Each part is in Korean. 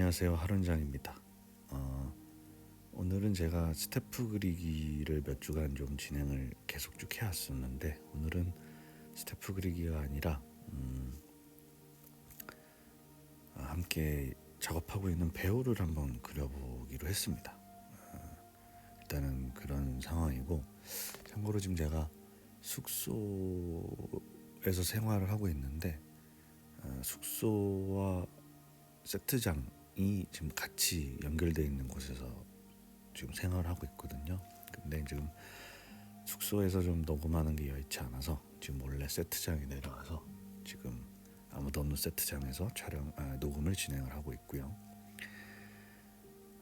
안녕하세요 하룬장입니다. 어, 오늘은 제가 스태프 그리기를 몇 주간 좀 진행을 계속 쭉 해왔었는데 오늘은 스태프 그리기가 아니라 음, 아, 함께 작업하고 있는 배우를 한번 그려보기로 했습니다. 어, 일단은 그런 상황이고 참고로 지금 제가 숙소에서 생활을 하고 있는데 어, 숙소와 세트장이 지금 같이 연결되어 있는 곳에서 지금 생활을 하고 있거든요. 근데 지금 숙소에서 좀 녹음하는 게 여의치 않아서 지금 몰래 세트장에 내려가서 지금 아무도 없는 세트장에서 촬영 아, 녹음을 진행을 하고 있고요.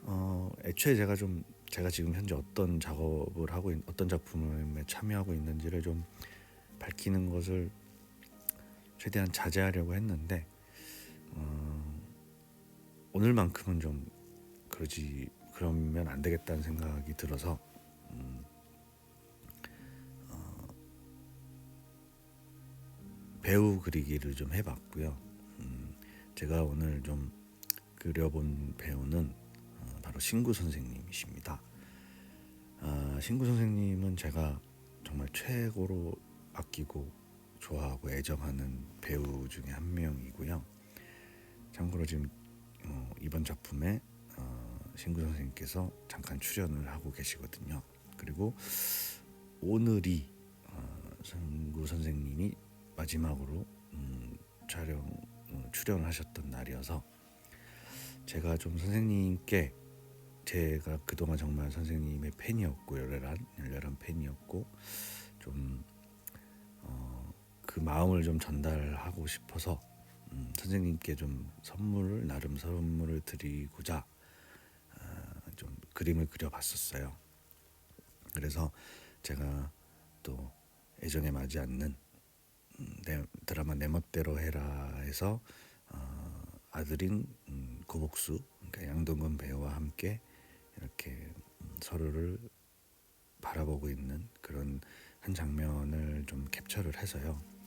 어, 애초에 제가 좀 제가 지금 현재 어떤 작업을 하고 있, 어떤 작품에 참여하고 있는지를 좀 밝히는 것을 최대한 자제하려고 했는데 어, 오늘만큼은 좀 그러지 그러면 안 되겠다는 생각이 들어서 음, 어, 배우 그리기를 좀 해봤고요. 음, 제가 오늘 좀 그려본 배우는 어, 바로 신구 선생님이십니다. 아, 신구 선생님은 제가 정말 최고로 아끼고 좋아하고 애정하는 배우 중에 한 명이고요. 참고로 지금 어, 이번 작품에 어, 신구 선생님께서 잠깐 출연을 하고 계시거든요. 그리고 오늘이 어, 신구 선생님이 마지막으로 음, 촬영 어, 출연하셨던 날이어서 제가 좀 선생님께 제가 그동안 정말 선생님의 팬이었고 열렬한 열렬한 팬이었고 좀 어, 그 마음을 좀 전달하고 싶어서 음, 선생님께 좀 선물을 나름 선물을 드리고자 어, 좀 그림을 그려봤었어요. 그래서 제가 또 애정에 맞지 않는 음, 내, 드라마 내 멋대로 해라에서 어, 아들인 음, 고복수 그러니까 양동근 배우와 함께 이렇게 음, 서로를 바라보고 있는 그런 한 장면을 좀 캡처를 해서요.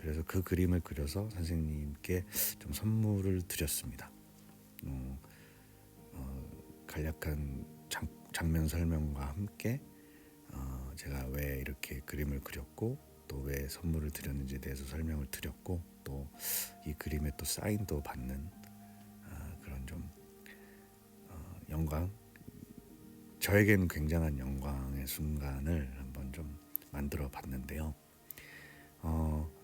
그래서 그 그림을 그려서 선생님께 좀 선물을 드렸습니다. 어, 어, 간략한 장, 장면 설명과 함께 어, 제가 왜 이렇게 그림을 그렸고 또 왜 선물을 드렸는지에 대해서 설명을 드렸고 또 이 그림에 또 사인도 받는 아, 그런 좀 어, 영광 저에게는 굉장한 영광의 순간을 한번 좀 만들어 봤는데요. 어,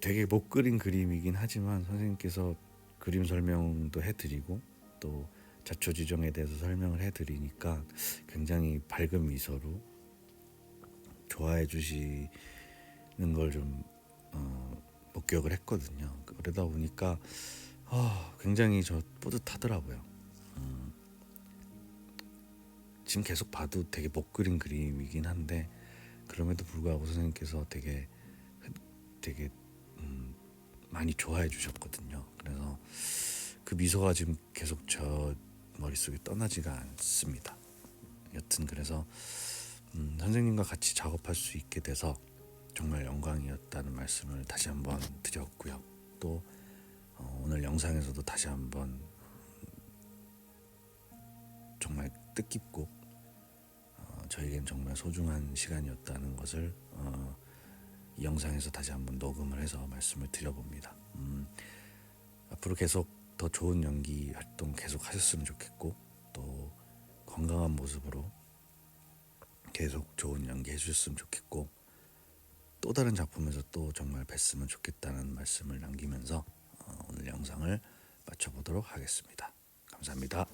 되게 못 그린 그림이긴 하지만 선생님께서 그림 설명도 해드리고 또 자초지종에 대해서 설명을 해드리니까 굉장히 밝은 미소로 좋아해 주시는 걸 좀 어, 목격을 했거든요. 그러다 보니까 아, 굉장히 저 뿌듯하더라고요. 음, 지금 계속 봐도 되게 못 그린 그림이긴 한데 그럼에도 불구하고 선생님께서 되게 되게 음, 많이 좋아해 주셨거든요. 그래서 그 미소가 지금 계속 저 머릿속에 떠나지가 않습니다. 여튼 그래서 음, 선생님과 같이 작업할 수 있게 돼서 정말 영광이었다는 말씀을 다시 한번 드렸고요. 또 어, 오늘 영상에서도 다시 한번 정말 뜻깊고 어, 저에겐 정말 소중한 시간이었다는 것을 어, 이 영상에서 다시 한번 녹음을 해서 말씀을 드려봅니다. 음, 앞으로 계속 더 좋은 연기 활동 계속 하셨으면 좋겠고 또 건강한 모습으로 계속 좋은 연기 해주셨으면 좋겠고 또 다른 작품에서 또 정말 뵀으면 좋겠다는 말씀을 남기면서 어, 오늘 영상을 마쳐보도록 하겠습니다. 감사합니다.